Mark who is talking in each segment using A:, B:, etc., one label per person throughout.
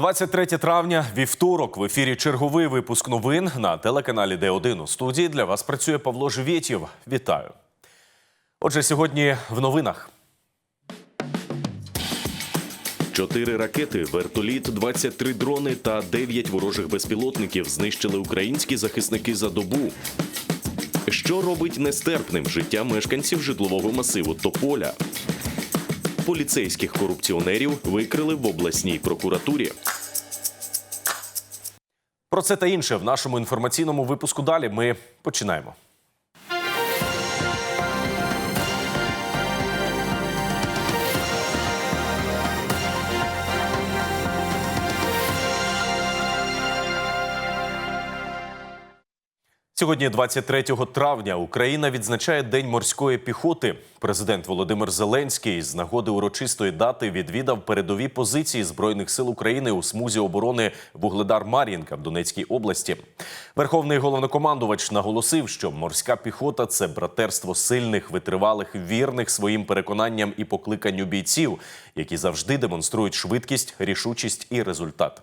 A: 23 травня, вівторок, в ефірі черговий випуск новин на телеканалі Д1. У студії для вас працює Павло Живєтєв. Вітаю. Отже, сьогодні в новинах. Чотири ракети, вертоліт, 23 дрони та 9 ворожих безпілотників знищили українські захисники за добу. Що робить нестерпним життя мешканців житлового масиву Тополя? Поліцейських корупціонерів викрили в обласній прокуратурі. Про це та інше в нашому інформаційному випуску далі. Ми починаємо. Сьогодні, 23 травня, Україна відзначає День морської піхоти. Президент Володимир Зеленський з нагоди урочистої дати відвідав передові позиції збройних сил України у смузі оборони Вугледар Мар'їнка в Донецькій області. Верховний головнокомандувач наголосив, що морська піхота це братерство сильних, витривалих, вірних своїм переконанням і покликанню бійців, які завжди демонструють швидкість, рішучість і результат.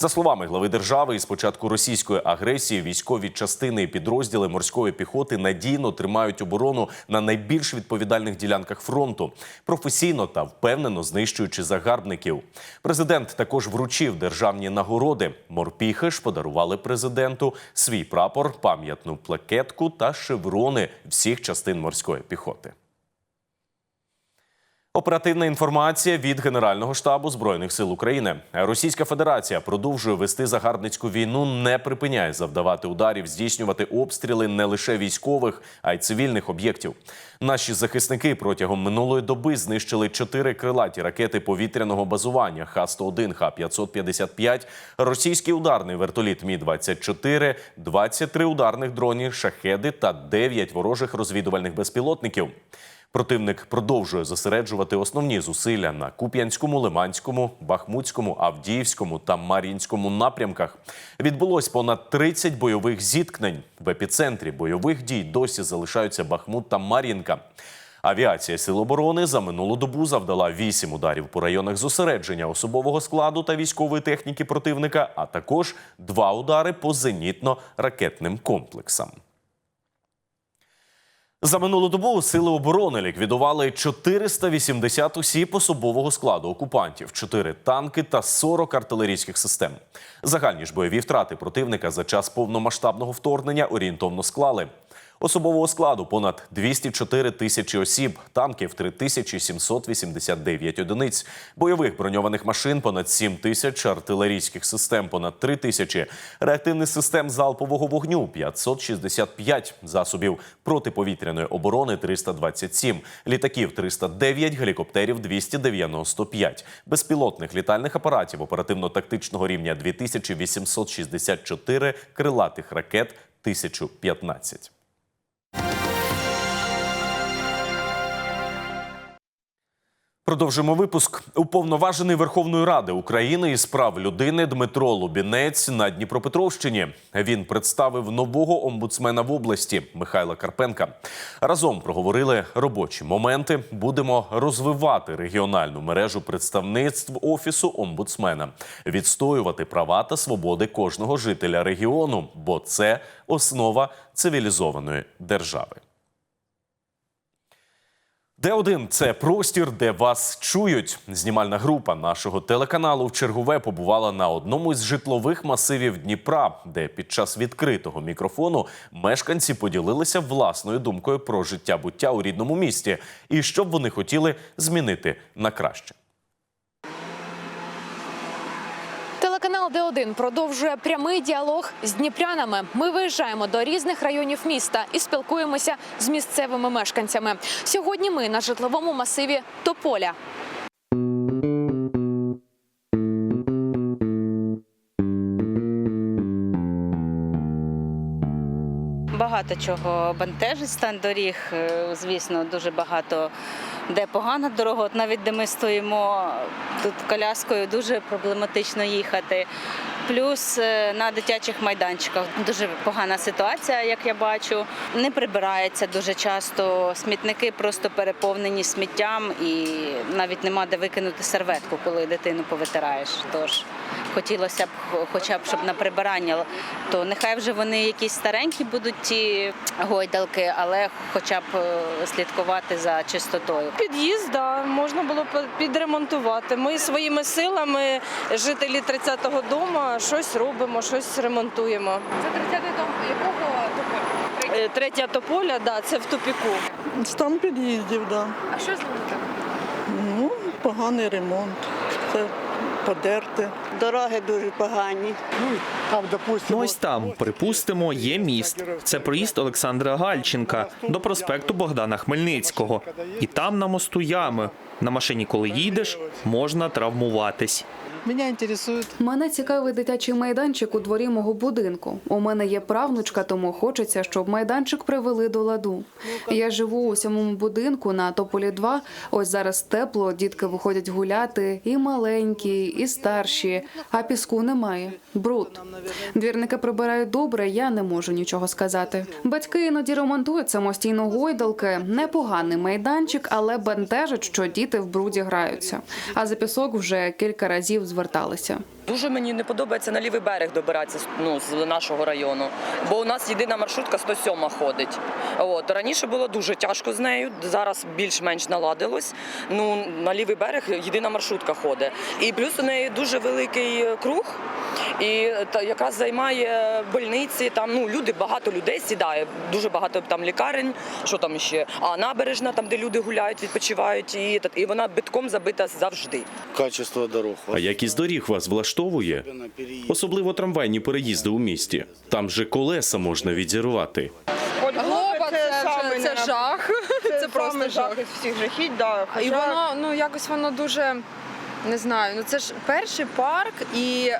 A: За словами глави держави, із початку російської агресії військові частини і підрозділи морської піхоти надійно тримають оборону на найбільш відповідальних ділянках фронту, професійно та впевнено знищуючи загарбників. Президент також вручив державні нагороди. Морпіхи ж подарували президенту свій прапор, пам'ятну плакетку та шеврони всіх частин морської піхоти. Оперативна інформація від Генерального штабу збройних сил України. Російська Федерація продовжує вести загарбницьку війну, не припиняє завдавати ударів, здійснювати обстріли не лише військових, а й цивільних об'єктів. Наші захисники протягом минулої доби знищили чотири крилаті ракети повітряного базування Х-101, Х-555, російський ударний вертоліт Мі-24, 23 ударних дроні, шахеди та 9 ворожих розвідувальних безпілотників. Противник продовжує зосереджувати основні зусилля на Куп'янському, Лиманському, Бахмутському, Авдіївському та Мар'їнському напрямках. Відбулось понад 30 бойових зіткнень. В епіцентрі бойових дій досі залишаються Бахмут та Мар'їнка. Авіація Сил оборони за минулу добу завдала 8 ударів по районах зосередження особового складу та військової техніки противника, а також 2 удари по зенітно-ракетним комплексам. За минулу добу сили оборони ліквідували 480 осіб особового складу окупантів, 4 танки та 40 артилерійських систем. Загальні ж бойові втрати противника за час повномасштабного вторгнення орієнтовно склали. Особового складу понад 204 тисячі осіб, танків 3789 одиниць, бойових броньованих машин понад 7 тисяч, артилерійських систем понад 3 тисячі, реактивних систем залпового вогню 565 засобів протиповітряної оборони 327, літаків 309, гелікоптерів 295, безпілотних літальних апаратів оперативно-тактичного рівня 2864, крилатих ракет 1015. Продовжимо випуск. Уповноважений Верховної Ради України із прав людини Дмитро Лубінець на Дніпропетровщині. Він представив нового омбудсмена в області Михайла Карпенка. Разом проговорили робочі моменти. Будемо розвивати регіональну мережу представництв офісу омбудсмена, відстоювати права та свободи кожного жителя регіону, бо це основа цивілізованої держави. Д1 – це простір, де вас чують. Знімальна група нашого телеканалу в чергове побувала на одному із житлових масивів Дніпра, де під час відкритого мікрофону мешканці поділилися власною думкою про життя буття у рідному місті і що б вони хотіли змінити на краще.
B: Телеканал Д1 продовжує прямий діалог з дніпрянами. Ми виїжджаємо до різних районів міста і спілкуємося з місцевими мешканцями. Сьогодні ми на житловому масиві Тополя.
C: Багато чого бентежить стан доріг. Е, Звісно, дуже багато де погана дорога. От навіть де ми стоїмо тут коляскою, дуже проблематично їхати. Плюс е, на дитячих майданчиках дуже погана ситуація, як я бачу. Не прибирається дуже часто. Смітники просто переповнені сміттям і навіть нема де викинути серветку, коли дитину повитираєш. Тож хотілося б хо- хоча б щоб на прибирання, то нехай вже вони якісь старенькі будуть ті гойдалки, але хоча б е, слідкувати за чистотою.
D: Під'їзд, да, можна було б підремонтувати. Ми своїми силами, жителі 30-го дому, щось робимо, щось ремонтуємо.
B: Це 30-й дом якого
D: Е, Третя тополя, да, це в тупіку.
E: Стан під'їздів, да.
B: А що з ними?
E: Ну, поганий ремонт. Це подерте.
F: Дороги дуже погані.
G: Ну ось там, припустимо, є міст. Це проїзд Олександра Гальченка до проспекту Богдана Хмельницького. І там на мосту ями. На машині, коли їдеш, можна травмуватись.
H: Меня интересует
I: Мене цікавий дитячий майданчик у дворі мого будинку. У мене є правнучка, тому хочеться, щоб майданчик привели до ладу. Я живу у сьомому будинку на Тополі 2. Ось зараз тепло, дітки виходять гуляти, і маленькі, і старші, а піску немає. Бруд. Двірники прибирають добре, я не можу нічого сказати. Батьки іноді ремонтують самостійно гойдалки. Непоганий майданчик, але бентежить, що діти в бруді граються. А за пісок вже кілька разів зверталися.
J: Дуже мені не подобається на лівий берег добиратися ну, з нашого району, бо у нас єдина маршрутка 107 ходить. От раніше було дуже тяжко з нею, зараз більш-менш наладилось. Ну на лівий берег єдина маршрутка ходить. І плюс у неї дуже великий круг, і та якраз займає больниці. Там ну люди багато людей сідає, дуже багато там лікарень. Що там ще? А набережна, там де люди гуляють, відпочивають, і, і вона битком забита завжди.
K: Качество дорог.
A: А якість доріг вас влаштовує? Особливо трамвайні переїзди у місті. Там же колеса можна відірвати.
D: Глоба це,
H: це, це жах. Це, просто жах.
D: із всіх жахіть, да.
H: І воно ну якось воно дуже не знаю. Ну це ж перший парк, і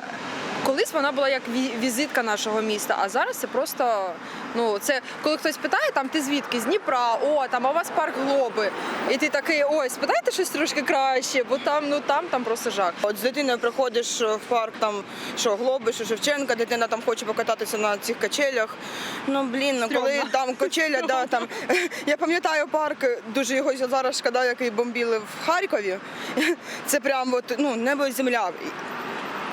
H: колись вона була як візитка нашого міста. А зараз це просто ну це коли хтось питає, там ти звідки з Дніпра, о, там а у вас парк глоби. І ти такий, ой, спитайте щось трошки краще, бо там ну там там просто жах.
D: От з дитиною приходиш в парк, там що Глоби, що Шевченка, дитина там хоче покататися на цих качелях. Ну блін, ну коли там качеля, да, там я пам'ятаю парк, дуже його зараз шкода, який бомбіли в Харкові. Це прям от, ну, небо і земля.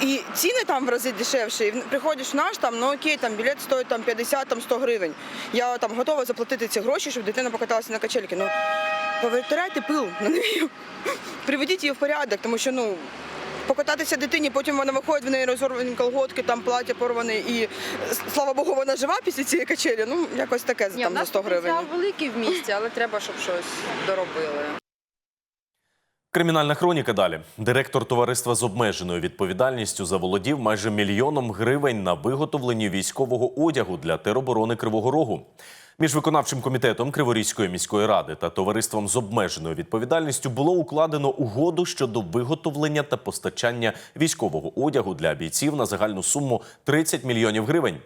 D: І ціни там в рази дешевші. І приходиш в наш, там, ну окей, там білет стоїть там 50 там 100 гривень. Я там готова заплатити ці гроші, щоб дитина покаталася на качельки. Ну, повитирайте пил на неї. Приведіть її в порядок, тому що ну. Покататися дитині, потім вона виходить, в неї розорвані колготки, там плаття порване, і слава Богу, вона жива після цієї качелі. Ну, якось таке за-
H: Ні,
D: там за 100 гривень.
H: великий в місті, але треба, щоб щось доробили.
A: Кримінальна хроніка далі. Директор товариства з обмеженою відповідальністю заволодів майже мільйоном гривень на виготовленні військового одягу для тероборони Кривого Рогу. Між виконавчим комітетом Криворізької міської ради та товариством з обмеженою відповідальністю було укладено угоду щодо виготовлення та постачання військового одягу для бійців на загальну суму 30 мільйонів гривень.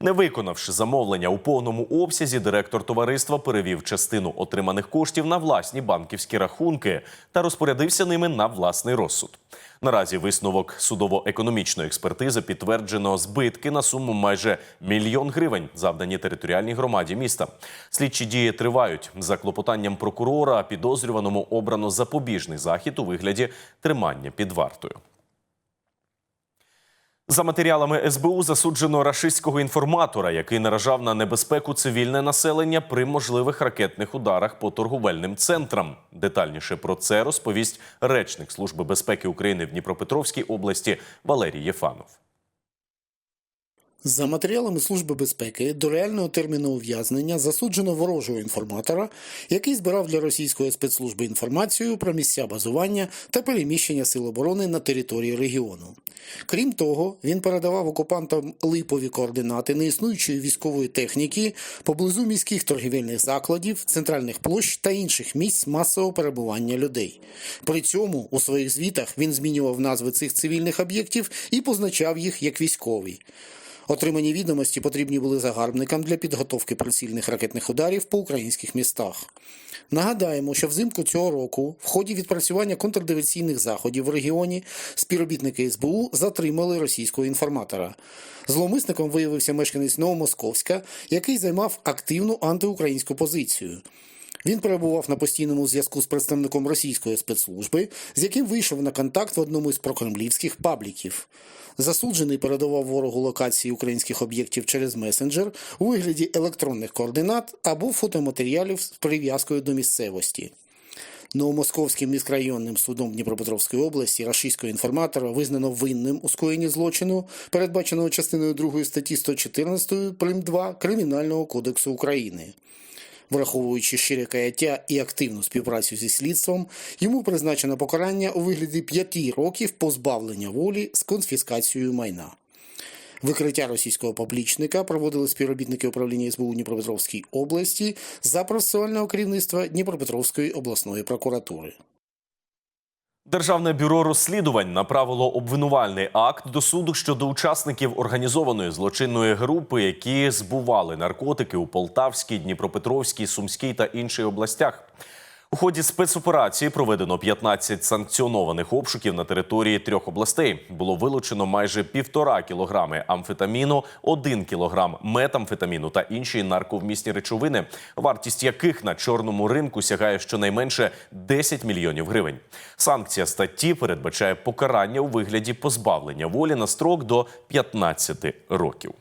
A: Не виконавши замовлення у повному обсязі, директор товариства перевів частину отриманих коштів на власні банківські рахунки та розпорядився ними на власний розсуд. Наразі висновок судово-економічної експертизи підтверджено збитки на суму майже мільйон гривень, завдані територіальній громаді міста. Слідчі дії тривають. За клопотанням прокурора підозрюваному обрано запобіжний захід у вигляді тримання під вартою. За матеріалами СБУ засуджено рашистського інформатора, який наражав на небезпеку цивільне населення при можливих ракетних ударах по торговельним центрам. Детальніше про це розповість речник Служби безпеки України в Дніпропетровській області Валерій Єфанов.
K: За матеріалами Служби безпеки до реального терміну ув'язнення засуджено ворожого інформатора, який збирав для російської спецслужби інформацію про місця базування та переміщення сил оборони на території регіону. Крім того, він передавав окупантам липові координати неіснуючої військової техніки поблизу міських торгівельних закладів, центральних площ та інших місць масового перебування людей. При цьому у своїх звітах він змінював назви цих цивільних об'єктів і позначав їх як військовий. Отримані відомості потрібні були загарбникам для підготовки прицільних ракетних ударів по українських містах. Нагадаємо, що взимку цього року, в ході відпрацювання контрдиверсійних заходів в регіоні, співробітники СБУ затримали російського інформатора. Зловмисником виявився мешканець Новомосковська, який займав активну антиукраїнську позицію. Він перебував на постійному зв'язку з представником російської спецслужби, з яким вийшов на контакт в одному із прокремлівських пабліків. Засуджений передавав ворогу локації українських об'єктів через месенджер у вигляді електронних координат або фотоматеріалів з прив'язкою до місцевості. Новомосковським міськрайонним судом Дніпропетровської області рашистського інформатора визнано винним у скоєнні злочину, передбаченого частиною 2 статті 114 прим. 2 Кримінального кодексу України. Враховуючи щире каяття і активну співпрацю зі слідством, йому призначено покарання у вигляді 5 років позбавлення волі з конфіскацією майна. Викриття російського публічника проводили співробітники управління СБУ Дніпропетровській області за процесуального керівництва Дніпропетровської обласної прокуратури.
A: Державне бюро розслідувань направило обвинувальний акт до суду щодо учасників організованої злочинної групи, які збували наркотики у Полтавській, Дніпропетровській, Сумській та інших областях. У ході спецоперації проведено 15 санкціонованих обшуків на території трьох областей. Було вилучено майже півтора кілограми амфетаміну, один кілограм метамфетаміну та інші нарковмісні речовини, вартість яких на чорному ринку сягає щонайменше 10 мільйонів гривень. Санкція статті передбачає покарання у вигляді позбавлення волі на строк до 15 років.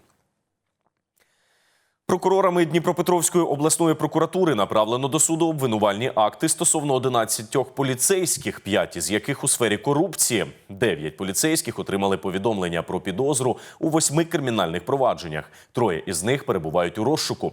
A: Прокурорами Дніпропетровської обласної прокуратури направлено до суду обвинувальні акти стосовно 11 поліцейських, 5 із яких у сфері корупції. 9 поліцейських отримали повідомлення про підозру у восьми кримінальних провадженнях. Троє із них перебувають у розшуку.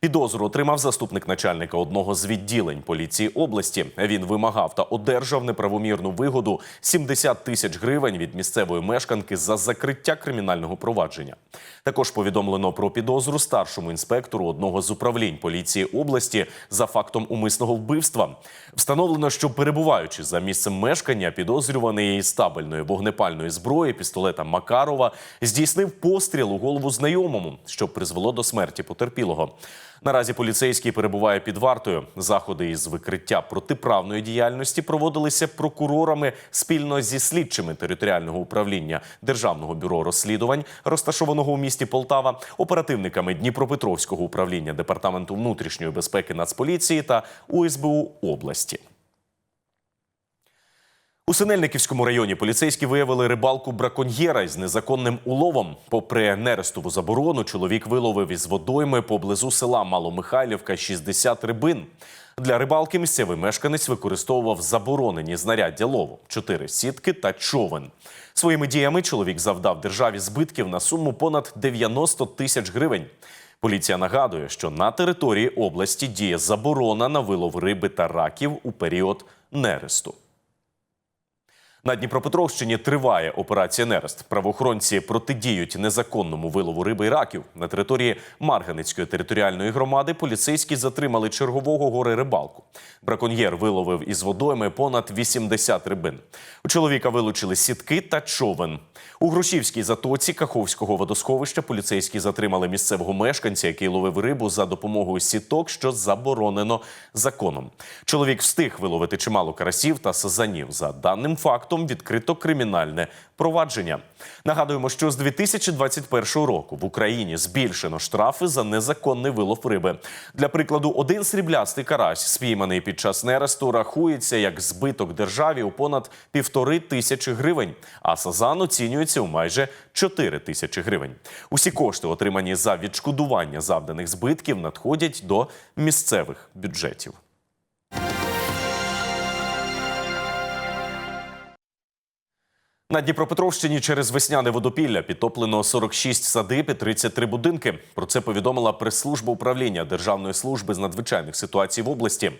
A: Підозру отримав заступник начальника одного з відділень поліції області. Він вимагав та одержав неправомірну вигоду 70 тисяч гривень від місцевої мешканки за закриття кримінального провадження. Також повідомлено про підозру старшому інспектору одного з управлінь поліції області за фактом умисного вбивства. Встановлено, що перебуваючи за місцем мешкання, підозрюваний із стабельної вогнепальної зброї пістолета Макарова здійснив постріл у голову знайомому, що призвело до смерті потерпілого. Наразі поліцейський перебуває під вартою. Заходи із викриття протиправної діяльності проводилися прокурорами спільно зі слідчими територіального управління Державного бюро розслідувань, розташованого у місті Полтава, оперативниками Дніпропетровського управління департаменту внутрішньої безпеки Нацполіції та УСБУ області. У Синельниківському районі поліцейські виявили рибалку браконьєра із незаконним уловом. Попри нерестову заборону, чоловік виловив із водойми поблизу села Маломихайлівка 60 рибин. Для рибалки місцевий мешканець використовував заборонені знаряддя лову – чотири сітки та човен. Своїми діями чоловік завдав державі збитків на суму понад 90 тисяч гривень. Поліція нагадує, що на території області діє заборона на вилов риби та раків у період нересту. На Дніпропетровщині триває операція Нерест. Правоохоронці протидіють незаконному вилову риби і раків. На території Марганецької територіальної громади поліцейські затримали чергового гори рибалку. Браконьєр виловив із водойми понад 80 рибин. У чоловіка вилучили сітки та човен. У Грушівській затоці Каховського водосховища поліцейські затримали місцевого мешканця, який ловив рибу за допомогою сіток, що заборонено законом. Чоловік встиг виловити чимало карасів та сазанів. За даним фактом відкрито кримінальне провадження. Нагадуємо, що з 2021 року в Україні збільшено штрафи за незаконний вилов риби. Для прикладу, один сріблястий карась, спійманий під час нересту, рахується як збиток державі у понад півтори тисячі гривень, а сазан оцінюється у майже 4 тисячі гривень. Усі кошти, отримані за відшкодування завданих збитків, надходять до місцевих бюджетів. На Дніпропетровщині через весняне водопілля підтоплено 46 садиб і 33 будинки. Про це повідомила прес-служба управління Державної служби з надзвичайних ситуацій в області.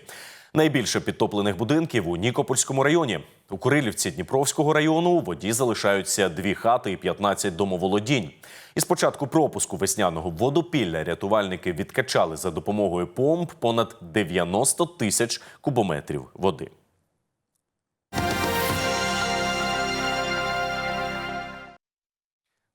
A: Найбільше підтоплених будинків у Нікопольському районі. У Курилівці Дніпровського району у воді залишаються дві хати і 15 домоволодінь. Із початку пропуску весняного водопілля рятувальники відкачали за допомогою помп понад 90 тисяч кубометрів води.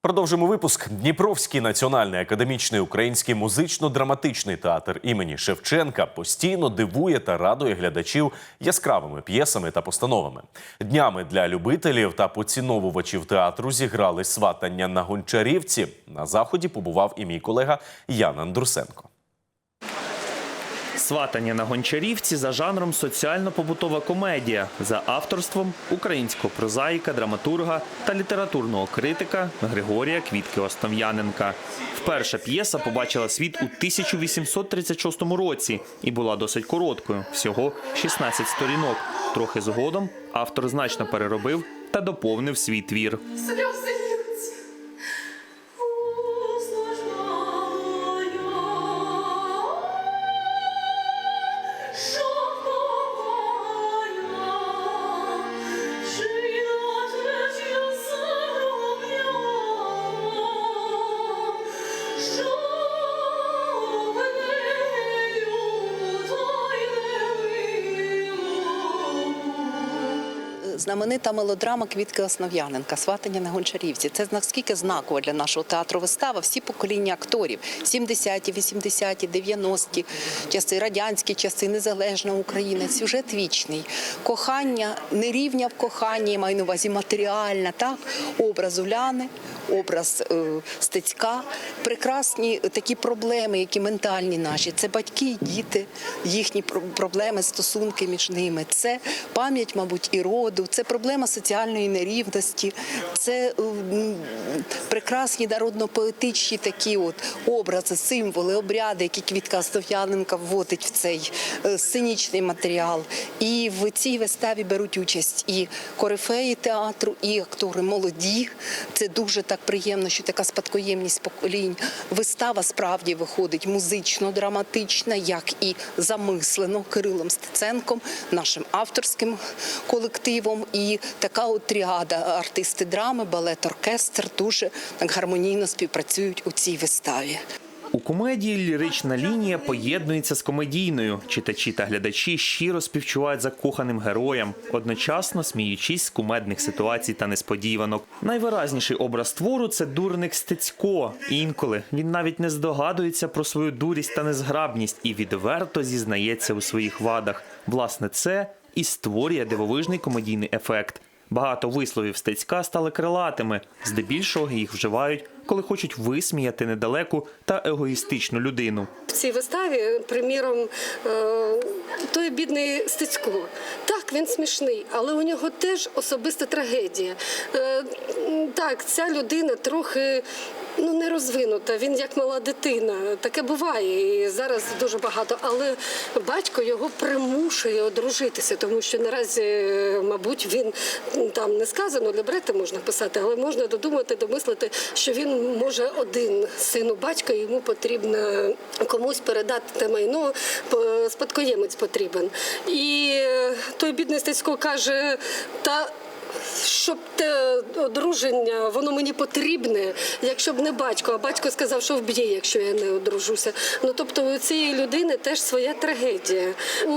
A: Продовжимо випуск. Дніпровський національний академічний український музично-драматичний театр імені Шевченка постійно дивує та радує глядачів яскравими п'єсами та постановами. Днями для любителів та поціновувачів театру зіграли сватання на гончарівці. На заході побував і мій колега Ян Андрусенко.
G: Сватання на гончарівці за жанром соціально-побутова комедія за авторством українського прозаїка, драматурга та літературного критика Григорія Квітки Основ'яненка. Вперше п'єса побачила світ у 1836 році і була досить короткою всього 16 сторінок. Трохи згодом автор значно переробив та доповнив свій твір.
F: Знаменита мелодрама Квітки Основ'яненка Сватання на Гончарівці. Це наскільки знакова для нашого театру вистава. Всі покоління акторів 70-ті, 80-ті, 90-ті часи, радянські часи, незалежна Україна. Сюжет вічний. Кохання, не рівня в коханні, маю на увазі матеріальна, так? Образ Уляни, образ е, Стецька. Прекрасні такі проблеми, які ментальні наші. Це батьки і діти, їхні про- проблеми, стосунки між ними. Це пам'ять, мабуть, і роду, це проблема соціальної нерівності, це прекрасні народно-поетичні такі от образи, символи, обряди, які Квітка Остов'яненка вводить в цей е, сценічний матеріал. І в цій виставі беруть участь і корифеї театру, і актори молоді. Це дуже так приємно, що така спадкоємність поколінь. Вистава справді виходить музично-драматична, як і замислено Кирилом Стеценком, нашим авторським колективом. І така от тріада артисти драми, балет, оркестр дуже так гармонійно співпрацюють у цій виставі.
G: У комедії лірична лінія поєднується з комедійною. Читачі та глядачі щиро співчувають закоханим героям, одночасно сміючись з кумедних ситуацій та несподіванок. Найвиразніший образ твору це дурник Стецько. Інколи він навіть не здогадується про свою дурість та незграбність і відверто зізнається у своїх вадах. Власне, це і створює дивовижний комедійний ефект. Багато висловів Стецька стали крилатими. Здебільшого їх вживають, коли хочуть висміяти недалеку та егоїстичну людину.
L: В цій виставі, приміром, е, той бідний Стецько. Так, він смішний, але у нього теж особиста трагедія. Е, Так, ця людина трохи. Ну, не розвинута, він як мала дитина. Таке буває і зараз дуже багато. Але батько його примушує одружитися, тому що наразі, е, мабуть, він там не сказано, лібрети можна писати, але можна додумати, домислити, що він може один син у батька, йому потрібно комусь передати те майно, спадкоємець потрібен. І е, той бідний Стецько каже, та. Щоб те одруження, воно мені потрібне, якщо б не батько, а батько сказав, що вб'є, якщо я не одружуся. Ну тобто у цієї людини теж своя трагедія. У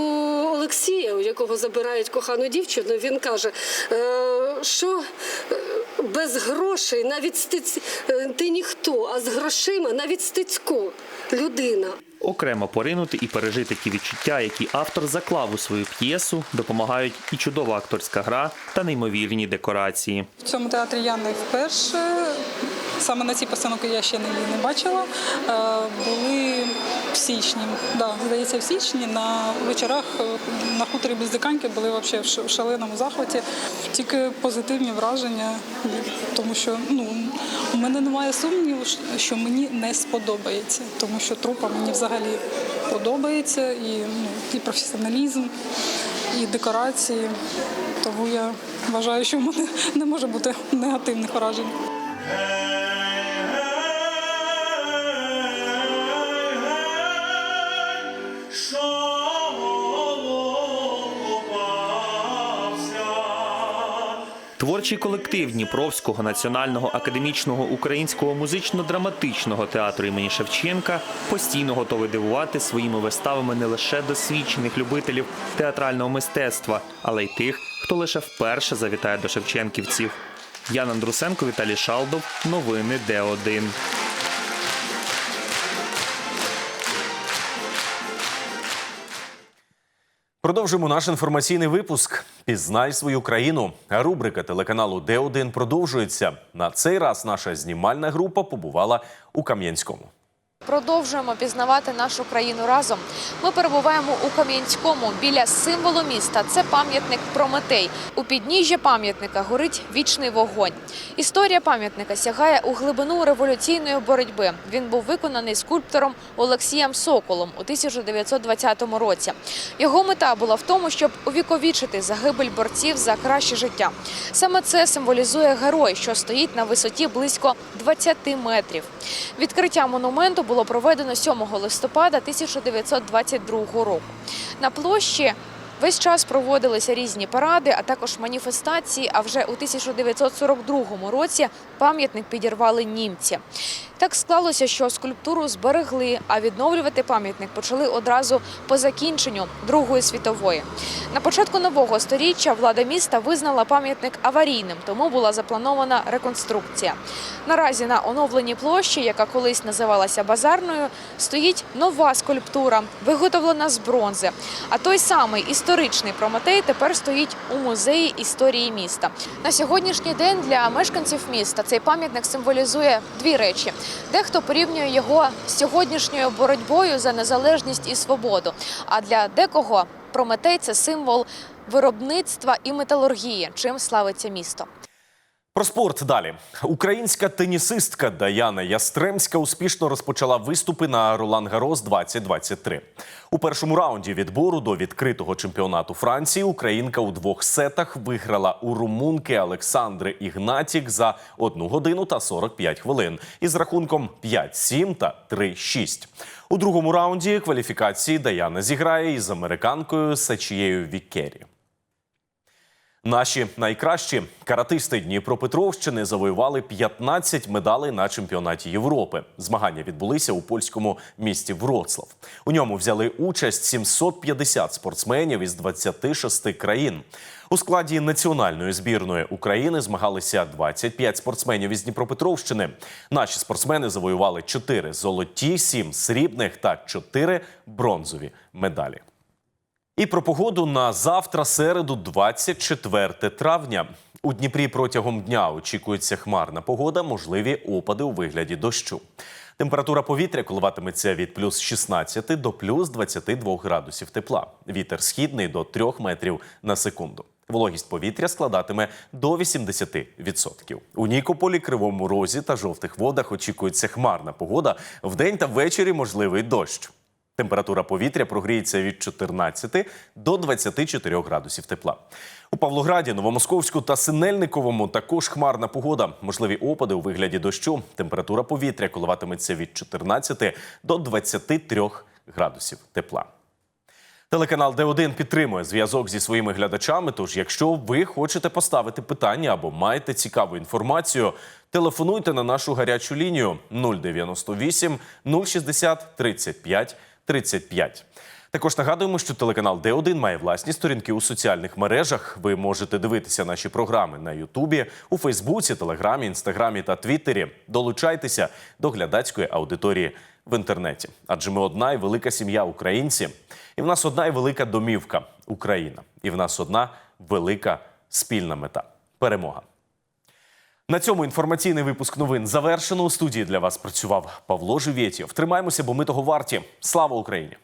L: Олексія, у якого забирають кохану дівчину, він каже, е, що е, без грошей навіть стиць е, ти ніхто, а з грошима навіть стецько людина.
G: Окремо поринути і пережити ті відчуття, які автор заклав у свою п'єсу, допомагають і чудова акторська гра та неймовірні декорації.
M: В цьому театрі я не вперше. Саме на ці постановки я ще не, не бачила. Е, Були в січні, да, здається, в січні на вечорах е, на хуторі Бездиканьки були взагалі в шаленому захваті. Тільки позитивні враження, тому що ну, у мене немає сумніву, що мені не сподобається, тому що трупа мені взагалі подобається і, ну, і професіоналізм, і декорації. Тому я вважаю, що в мене не може бути негативних вражень.
G: Творчий колектив Дніпровського національного академічного українського музично-драматичного театру імені Шевченка постійно готовий дивувати своїми виставами не лише досвідчених любителів театрального мистецтва, але й тих, хто лише вперше завітає до Шевченківців. Ян Андрусенко, Віталій Шалдов. Новини Д1.
A: Продовжимо наш інформаційний випуск. Пізнай свою країну. Рубрика телеканалу Д1 продовжується. На цей раз наша знімальна група побувала у Кам'янському.
B: Продовжуємо пізнавати нашу країну разом. Ми перебуваємо у Кам'янському біля символу міста. Це пам'ятник Прометей. У підніжжі пам'ятника горить вічний вогонь. Історія пам'ятника сягає у глибину революційної боротьби. Він був виконаний скульптором Олексієм Соколом у 1920 році. Його мета була в тому, щоб увіковічити загибель борців за краще життя. Саме це символізує герой, що стоїть на висоті близько 20 метрів. Відкриття монументу було проведено 7 листопада 1922 року. На площі весь час проводилися різні паради, а також маніфестації. А вже у 1942 році пам'ятник підірвали німці. Так склалося, що скульптуру зберегли, а відновлювати пам'ятник почали одразу по закінченню Другої світової. На початку нового сторіччя влада міста визнала пам'ятник аварійним, тому була запланована реконструкція. Наразі на оновленій площі, яка колись називалася базарною, стоїть нова скульптура, виготовлена з бронзи. А той самий історичний Прометей тепер стоїть у музеї історії міста. На сьогоднішній день для мешканців міста цей пам'ятник символізує дві речі. Дехто порівнює його з сьогоднішньою боротьбою за незалежність і свободу. А для декого Прометей це символ виробництва і металургії, чим славиться місто.
A: Про спорт далі. Українська тенісистка Даяна Ястремська успішно розпочала виступи на Ролан Гарос 2023. У першому раунді відбору до відкритого чемпіонату Франції Українка у двох сетах виграла у румунки Олександри Ігнатік за 1 годину та 45 хвилин із рахунком 5-7 та 3-6. У другому раунді кваліфікації Даяна зіграє із американкою Сачією Вікері. Наші найкращі каратисти Дніпропетровщини завоювали 15 медалей на чемпіонаті Європи. Змагання відбулися у польському місті Вроцлав. У ньому взяли участь 750 спортсменів із 26 країн. У складі національної збірної України змагалися 25 спортсменів із Дніпропетровщини. Наші спортсмени завоювали 4 золоті, 7 срібних та 4 бронзові медалі. І про погоду на завтра, середу, 24 травня. У Дніпрі протягом дня очікується хмарна погода, можливі опади у вигляді дощу. Температура повітря коливатиметься від плюс 16 до плюс 22 градусів тепла. Вітер східний до 3 метрів на секунду. Вологість повітря складатиме до 80%. У Нікополі, Кривому Розі та жовтих водах очікується хмарна погода. Вдень та ввечері можливий дощ. Температура повітря прогріється від 14 до 24 градусів тепла. У Павлограді, Новомосковську та Синельниковому також хмарна погода. Можливі опади у вигляді дощу. Температура повітря коливатиметься від 14 до 23 градусів тепла. Телеканал Д1 підтримує зв'язок зі своїми глядачами. Тож, якщо ви хочете поставити питання або маєте цікаву інформацію, телефонуйте на нашу гарячу лінію 098 060 35 35. Також нагадуємо, що телеканал Д1 має власні сторінки у соціальних мережах. Ви можете дивитися наші програми на Ютубі, у Фейсбуці, Телеграмі, Інстаграмі та Твіттері. Долучайтеся до глядацької аудиторії в інтернеті. Адже ми одна і велика сім'я українці, і в нас одна і велика домівка Україна. І в нас одна велика спільна мета перемога. На цьому інформаційний випуск новин завершено. У студії для вас працював Павло Живєтєв. Тримаємося, бо ми того варті. Слава Україні!